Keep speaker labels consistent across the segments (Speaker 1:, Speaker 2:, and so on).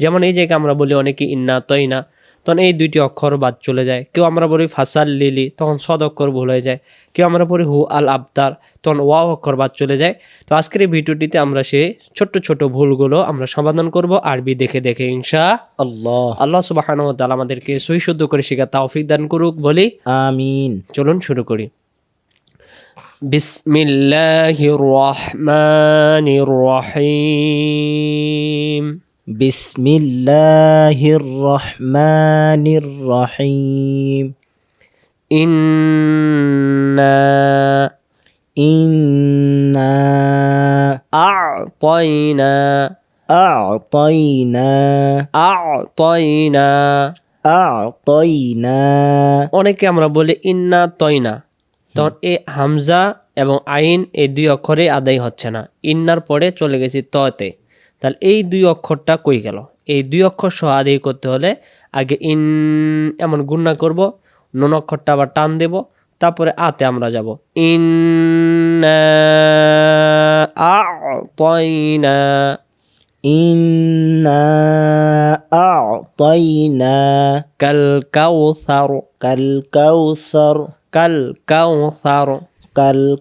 Speaker 1: যেমন এই জায়গায় আমরা বলি অনেকে ইন্না তৈনা তখন এই দুইটি অক্ষর বাদ চলে যায়। কেউ আমরা বলি ফাসাল লিলি তখন সদ অক্ষর ভুল হয়ে যায়। কেউ আমরা বলি হু আল আবদার তখন ওয়া অক্ষর বাদ চলে যায়। তো আজকের এই ভিডিওটিতে আমরা সেই ছোট্ট ছোট ভুলগুলো আমরা সমাধান করব আরবি দেখে দেখে ইনশা
Speaker 2: আল্লাহ।
Speaker 1: আল্লাহ সুবাহ আমাদেরকে সহি শুদ্ধ করে শেখা তাওফিক দান করুক বলি
Speaker 2: আমিন।
Speaker 1: চলুন শুরু করি। বিসমিল্লাহির রহমানির রহিম।
Speaker 2: বিসমিল্লাহির রহমানির রহিম
Speaker 1: ইন্না
Speaker 2: ইন্না
Speaker 1: আ'তাইনা
Speaker 2: আ'তাইনা
Speaker 1: আ'তাইনা
Speaker 2: আ'তাইনা।
Speaker 1: অনেকে আমরা বলি ইন্না তয়না তখন এ হামজা এবং আইন এই দুই অক্ষরে আদায় হচ্ছে না। ইন্নার পরে চলে গেছি ততে। তাহলে এই দুই অক্ষরটা কই গেল? এই দুই অক্ষর সহ আদায় করতে হলে আগে ইন এমন গুণনা করব নুন অক্ষরটা আবার টান দেব তারপরে আতে আমরা যাব। ইন আ'তাইনা। কাল কাউসার।
Speaker 2: কাল কাউসার।
Speaker 1: কাল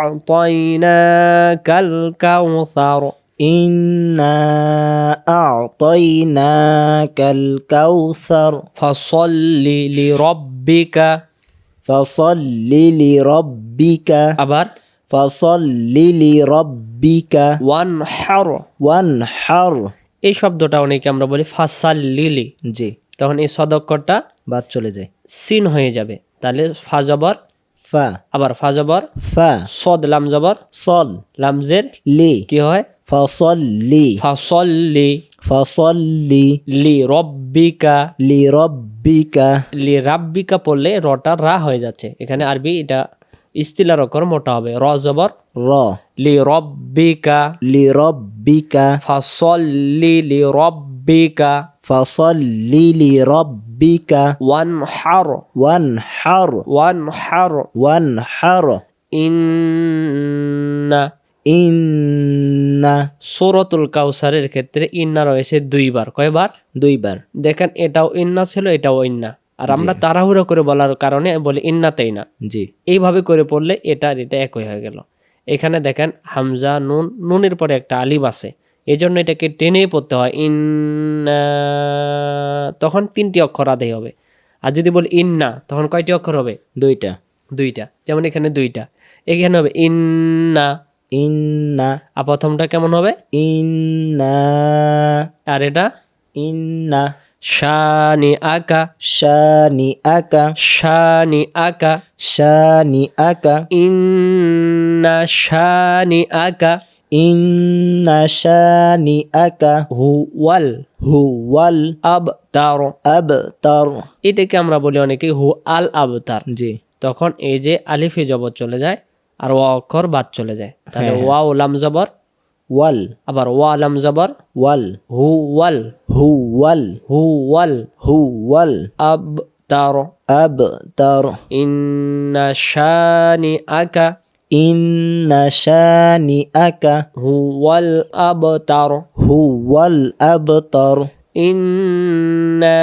Speaker 1: أعطيناك الكوثر
Speaker 2: إنا أعطيناك الكوثر
Speaker 1: فصل لربك
Speaker 2: فصل لربك
Speaker 1: আবার
Speaker 2: فصل لربك
Speaker 1: ওয়ানহার
Speaker 2: وانحر
Speaker 1: এই শব্দটা অনেকে আমরা বলি ফাসাল লিলি
Speaker 2: জি
Speaker 1: তখন এই সদক্করটা
Speaker 2: বাদ চলে যায়
Speaker 1: সিন হয়ে যাবে তাহলে ফাজবর
Speaker 2: ফা।
Speaker 1: আবার ফা জবর?
Speaker 2: ফা।
Speaker 1: সদ লাম জবর?
Speaker 2: সল
Speaker 1: লামজের?
Speaker 2: লি।
Speaker 1: কি হয়?
Speaker 2: ফসল্লি। ফসল্লি।
Speaker 1: ফসল্লি।
Speaker 2: লি রব্বিকা।
Speaker 1: লি রব্বিকা। লি রাব্বিকা পড়লে রটা রা হয়ে যাচ্ছে। এখানে আরবি এটা ইস্তিলার অক্ষর মোটা হবে। র জবর?
Speaker 2: র।
Speaker 1: লি রব্বিকা।
Speaker 2: লি রব্বিকা।
Speaker 1: ফসল্লি লি রব্বিকা।
Speaker 2: فصل لربك
Speaker 1: ওয়ানহার
Speaker 2: وانحر
Speaker 1: ওয়ানহার
Speaker 2: وانحر
Speaker 1: ইন্না
Speaker 2: إن
Speaker 1: সূরাতুল কাউসারের ক্ষেত্রে ইন্না রয়েছে দুইবার কয়বার
Speaker 2: দুইবার
Speaker 1: দেখেন এটাও ইন্না ছিল এটাও ইন্না আর আমরা তাড়াহুড়ো করে বলার কারণে বলি ইন্নাতেই না
Speaker 2: জি
Speaker 1: এইভাবে করে পড়লে এটা আর এটা একই হয়ে গেল এখানে দেখেন হামজা নুন নুনের পরে একটা আলিম আছে এই জন্য এটাকে টেনেই পড়তে হয়। ইন তখন তিনটি অক্ষর আদায় হবে। আর যদি বলি ইন্না তখন কয়টি অক্ষর হবে?
Speaker 2: দুইটা।
Speaker 1: দুইটা। যেমন এখানে দুইটা। এখানে হবে ইন্না।
Speaker 2: ইন্না।
Speaker 1: আর প্রথমটা কেমন হবে?
Speaker 2: ইন্না।
Speaker 1: আর এটা?
Speaker 2: ইন্না।
Speaker 1: শানি আকা
Speaker 2: শানি আকা
Speaker 1: শানি আকা
Speaker 2: শানি আকা
Speaker 1: ইন্না শানি আকা
Speaker 2: ইন্না শানি আকা
Speaker 1: হুয়াল
Speaker 2: হুয়াল
Speaker 1: আব তার
Speaker 2: আবতার
Speaker 1: এটাকে আমরা বলি অনেকে হু আল আবতার।
Speaker 2: জি।
Speaker 1: তখন এই যে আলিফে জবর চলে যায় আর ওয়া অক্ষর বাদ চলে যায়। তাহলে ওয়া লাম জবর
Speaker 2: ওয়াল।
Speaker 1: আবার ওয়া লাম জবর
Speaker 2: ওয়াল।
Speaker 1: হু ওয়াল
Speaker 2: হুয়াল
Speaker 1: হু ওয়াল
Speaker 2: হু ওয়াল
Speaker 1: আব তার
Speaker 2: আবতার।
Speaker 1: ইন্না শানি আকা
Speaker 2: إن شانئك
Speaker 1: هو الأبتر
Speaker 2: هو الأبتر
Speaker 1: إنا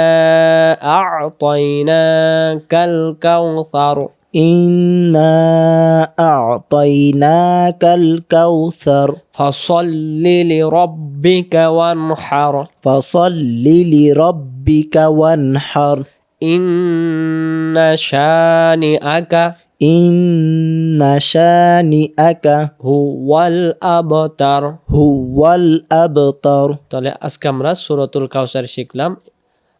Speaker 1: أعطيناك الكوثر
Speaker 2: إنا أعطيناك الكوثر
Speaker 1: فصل لربك وانحر
Speaker 2: فصل لربك وانحر
Speaker 1: إن شانئك
Speaker 2: ইন্না শানিআকা
Speaker 1: হুওয়াল আবতার
Speaker 2: হুওয়াল আবতার
Speaker 1: তাহলে আজকে আমরা সূরাতুল কাউসার শিখলাম।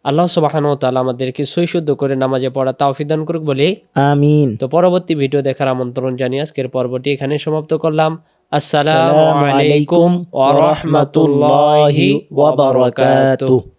Speaker 1: আল্লাহ সুবহান ওয়া তাআলা আমাদেরকে সৈশুদ্ধ করে নামাজে পড়া তাওফিক দান করুক বলে।
Speaker 2: আমিন।
Speaker 1: তো পরবর্তী ভিডিও দেখার আমন্ত্রণ জানিয়ে আজকের পর্বটি এখানে সমাপ্ত করলাম। আসসালামু আলাইকুম ওয়া রাহমাতুল্লাহি ওয়া বারাকাতুহু।